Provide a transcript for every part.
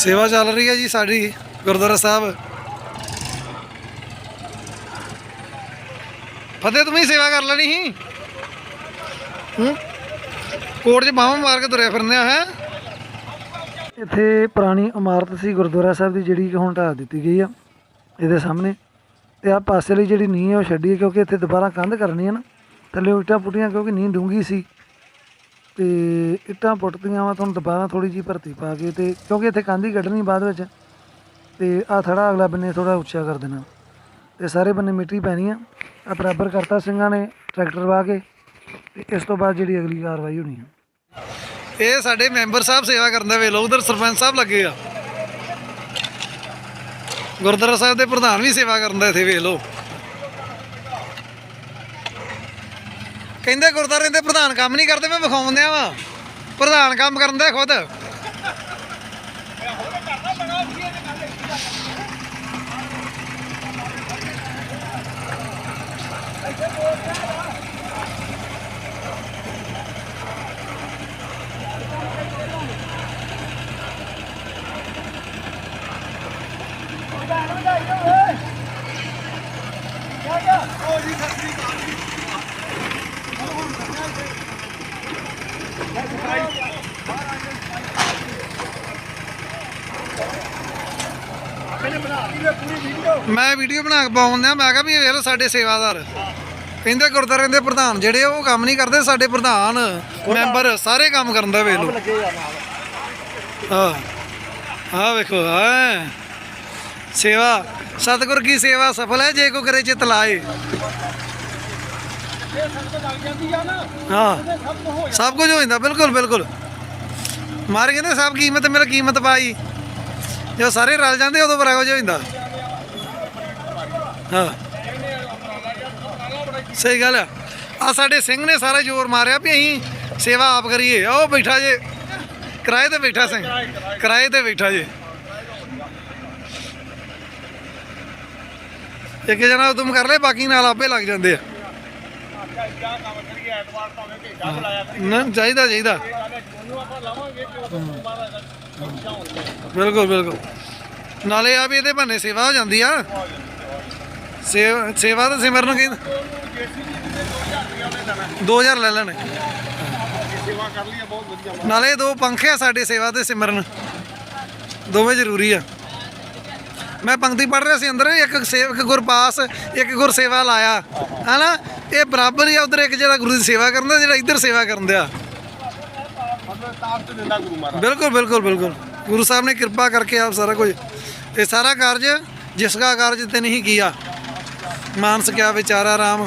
ਸੇਵਾ ਚੱਲ ਰਹੀ ਹੈ ਜੀ ਸਾਡੀ, ਗੁਰਦੁਆਰਾ ਸਾਹਿਬ। ਫਤਿਹ, ਤੂੰ ਵੀ ਸੇਵਾ ਕਰ ਲੈਣੀ ਸੀ? ਹੂੰ? ਕੋਟ 'ਚ ਬਾਹਾਂ ਮਾਰ ਕੇ ਤੁਰਿਆ ਫਿਰਨੇ ਆ, ਹੈ? ਇੱਥੇ ਪੁਰਾਣੀ ਇਮਾਰਤ ਸੀ ਗੁਰਦੁਆਰਾ ਸਾਹਿਬ ਦੀ, ਜਿਹੜੀ ਕਿ ਹੁਣ ਢਾਹ ਦਿੱਤੀ ਗਈ ਆ, ਇਹਦੇ ਸਾਹਮਣੇ। ਤੇ ਆ ਪਾਸੇ ਲਈ ਜਿਹੜੀ ਨੀਂਹ ਹੈ ਉਹ ਛੱਡੀ ਹੈ ਕਿਉਂਕਿ ਇੱਥੇ ਦੁਬਾਰਾ ਕੰਧ ਕਰਨੀ ਹੈ ਨਾ, ਥੱਲੇ ਇੱਟਾਂ ਪੁੱਟੀਆਂ ਕਿਉਂਕਿ ਨੀਂਹ ਡੂੰਗੀ ਸੀ। ਤੇ ਇੱਟਾਂ ਪੁੱਟਦੀਆਂ ਵਾ, ਤੁਹਾਨੂੰ ਦੁਬਾਰਾ ਥੋੜੀ ਜੀ ਭਰਤੀ ਪਾ ਕੇ ਤੇ ਕਿਉਂਕਿ ਇੱਥੇ ਕੰਧ ਹੀ ਕੱਢਣੀ ਬਾਅਦ ਵਿੱਚ। ਤੇ ਆ ਥੜਾ ਅਗਲਾ ਬੰਨੇ ਥੋੜਾ ਉੱਚਾ ਕਰ ਦੇਣਾ। ਤੇ ਸਾਰੇ ਬੰਨੇ ਮਿੱਟੀ ਪੈਣੀ ਆ। ਆ ਬਰਾਬਰ ਕਰਤਾ ਸਿੰਘਾਂ ਨੇ ਟਰੈਕਟਰ ਵਾ ਕੇ ਤੇ ਇਸ ਤੋਂ ਬਾਅਦ ਜਿਹੜੀ ਅਗਲੀ ਕਾਰਵਾਈ ਹੋਣੀ ਆ। ਇਹ ਸਾਡੇ ਮੈਂਬਰ ਸਾਹਿਬ ਸੇਵਾ ਕਰਦੇ ਵੇ ਲੋਕ ਉਧਰ ਸਰਪੰਚ ਸਾਹਿਬ ਲੱਗੇ ਆ। ਗੁਰਦੁਆਰਾ ਸਾਹਿਬ ਦੇ ਪ੍ਰਧਾਨ ਵੀ ਸੇਵਾ ਕਰਨ ਦਾ ਇੱਥੇ ਵੇਖ ਲਓ। ਕਹਿੰਦੇ ਗੁਰਦੁਆਰੇ ਦੇ ਪ੍ਰਧਾਨ ਕੰਮ ਨਹੀਂ ਕਰਦੇ, ਮੈਂ ਵਿਖਾਉਂਦਿਆ ਵਾ। ਪ੍ਰਧਾਨ ਕੰਮ ਕਰਨ ਦਾ ਖੁਦ। ਮੈਂ ਵੀਡੀਓ ਬਣਾ ਕੇ ਪਾਉਂਦਿਆ ਮੈਂ ਕਿਹਾ ਵੀ ਇਹ ਵੇਖ ਲਓ ਸਾਡੇ ਸੇਵਾਦਾਰ। ਕਹਿੰਦੇ ਗੁਰਦੁਆਰੇ ਦੇ ਪ੍ਰਧਾਨ ਜਿਹੜੇ ਉਹ ਕੰਮ ਨਹੀਂ ਕਰਦੇ ਸਾਡੇ ਪ੍ਰਧਾਨ ਮੈਂਬਰ ਸਾਰੇ ਕੰਮ ਕਰਨ ਦਾ ਵੇਖ ਲਓ। ਹਾਂ ਆਹ ਵੇਖੋ ਹਾਂ। ਸੇਵਾ ਸਤਿਗੁਰ ਕੀ ਸੇਵਾ ਸਫਲ ਹੈ ਜੇ ਕੋ ਕਰੇ ਚਿਤ ਲਾਏ। ਹਾਂ। ਸਭ ਕੁਝ ਹੋ ਜਾਂਦਾ ਬਿਲਕੁਲ ਬਿਲਕੁਲ। ਮਾਰ ਕਹਿੰਦੇ ਸਭ ਕੀਮਤ ਮੇਰਾ ਕੀਮਤ ਪਾਈ। ਜਦੋਂ ਸਾਰੇ ਰਲ ਜਾਂਦੇ ਉਦੋਂ ਕੁਝ ਹੋ ਜਾਂਦਾ ਹਾਂ। ਸਹੀ ਗੱਲ ਆ। ਆ ਸਾਡੇ ਸਿੰਘ ਨੇ ਸਾਰਾ ਜ਼ੋਰ ਮਾਰਿਆ ਵੀ ਅਸੀਂ ਸੇਵਾ ਆਪ ਕਰੀਏ। ਉਹ ਬੈਠਾ ਜੇ। ਕਿਰਾਏ ਤੇ ਬੈਠਾ ਸਿੰਘ। ਕਿਰਾਏ ਤੇ ਬੈਠਾ ਜੇ। ਇੱਕ ਜਣਾ ਉਦਮ ਕਰ ਲੈ ਬਾਕੀ ਨਾਲ ਆਪੇ ਲੱਗ ਜਾਂਦੇ ਆ। ਨਾ, ਚਾਹੀਦਾ ਚਾਹੀਦਾ। ਬਿਲਕੁਲ ਬਿਲਕੁਲ। ਨਾਲੇ ਆ ਵੀ ਇਹਦੇ ਬੰਨੇ ਸੇਵਾ ਹੋ ਜਾਂਦੀ ਆ। ਸੇਵਾ ਸੇਵਾ ਤਾਂ ਸਿਮਰਨ ਕਹਿੰਦਾ। 2000 ਲੈ ਲੈਣੇ। ਨਾਲੇ ਦੋ ਪੰਖੇ ਆ ਸਾਡੇ ਸੇਵਾ ਤੇ ਸਿਮਰਨ। ਦੋਵੇਂ ਜ਼ਰੂਰੀ ਆ। ਮੈਂ ਪੰਕਤੀ ਪੜ ਰਿਹਾ ਸੀ ਅੰਦਰ ਇੱਕ ਸੇਵਕ ਗੁਰਪਾਸ ਇੱਕ ਗੁਰ ਸੇਵਾ ਲਾਇਆ। ਹਨਾ? ਇਹ ਬਰਾਬਰ ਹੀ ਉਧਰ ਇੱਕ ਜਿਹੜਾ ਗੁਰੂ ਦੀ ਸੇਵਾ ਕਰਨ ਦਾ ਜਿਹੜਾ ਇੱਧਰ ਸੇਵਾ ਕਰਦਾ ਬਿਲਕੁਲ ਬਿਲਕੁਲ ਬਿਲਕੁਲ। ਗੁਰੂ ਸਾਹਿਬ ਨੇ ਕਿਰਪਾ ਕਰਕੇ ਆਪ ਸਾਰਾ ਕੁਝ ਇਹ ਸਾਰਾ ਕਾਰਜ ਜਿਸ ਦਾ ਕਾਰਜ ਤੇ ਨਹੀਂ ਕੀਤਾ ਮਾਨਸ ਕਿਆ ਵਿਚਾਰਾ ਰਾਮ।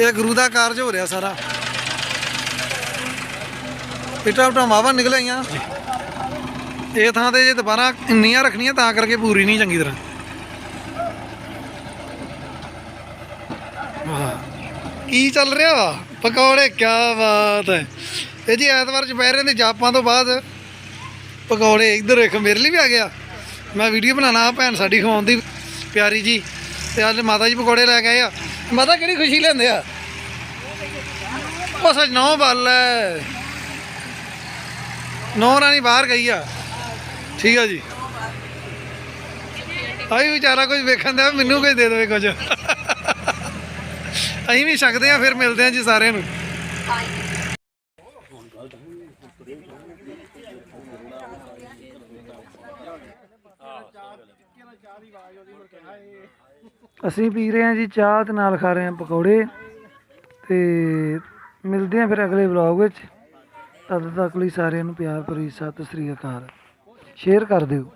ਇਹ ਗੁਰੂ ਦਾ ਕਾਰਜ ਹੋ ਰਿਹਾ ਸਾਰਾ। ਇਟਾ ਉਟਾ ਮਾਵਾ ਨਿਕਲਾਈਆਂ ਇਹ ਥਾਂ ਤੇ ਜੇ ਦੁਬਾਰਾ ਇੰਨੀਆਂ ਰੱਖਣੀਆਂ ਤਾਂ ਕਰਕੇ ਪੂਰੀ ਨਹੀਂ ਚੰਗੀ ਤਰ੍ਹਾਂ। ਕੀ ਚੱਲ ਰਿਹਾ ਵਾ? ਪਕੌੜੇ ਕੀ ਬਾਤ ਹੈ। ਇਹ ਜੀ ਐਤਵਾਰ ਚੁਪਹਿਰੇ ਦੇ ਜਾਪਾਂ ਤੋਂ ਬਾਅਦ ਪਕੌੜੇ ਇੱਧਰ ਇੱਕ ਮੇਰੇ ਲਈ ਵੀ ਆ ਗਿਆ। ਮੈਂ ਵੀਡੀਓ ਬਣਾਣਾ ਭੈਣ ਸਾਡੀ ਖਵਾਉਣ ਦੀ, ਪਿਆਰੀ ਜੀ। ਤੇ ਅੱਜ ਮਾਤਾ ਜੀ ਪਕੌੜੇ ਲੈ ਕੇ ਆਏ ਆ। ਮਾਤਾ ਕਿਹੜੀ ਖੁਸ਼ੀ ਲੈਂਦੇ ਆ? ਉਹ ਸੱਚ ਨੌ ਬੱਲ ਹੈ। ਨੌ ਰਾਣੀ ਬਾਹਰ ਗਈ ਆ। ਠੀਕ ਆ ਜੀ। ਆਈ ਵਿਚਾਰਾ ਕੁਝ ਵੇਖਣ ਦਾ, ਮੈਨੂੰ ਕੁਝ ਦੇ ਦੇਵੇ ਕੁਝ। ਅਸੀਂ ਵੀ ਛਕਦੇ ਆ, ਫਿਰ ਮਿਲਦੇ ਆ ਜੀ ਸਾਰਿਆਂ ਨੂੰ। ਅਸੀਂ ਪੀ ਰਹੇ ਹਾਂ ਜੀ ਚਾਹ ਤੇ ਨਾਲ ਖਾ ਰਹੇ ਹਾਂ ਪਕੌੜੇ ਤੇ ਮਿਲਦੇ ਹਾਂ ਫਿਰ ਅਗਲੇ ਵਲੌਗ ਵਿੱਚ। ਤਦ ਤੱਕ ਲਈ ਸਾਰਿਆਂ ਨੂੰ ਪਿਆਰ ਭਰੀ ਸਤਿ ਸ੍ਰੀ ਅਕਾਲ। ਸ਼ੇਅਰ ਕਰ ਦਿਓ।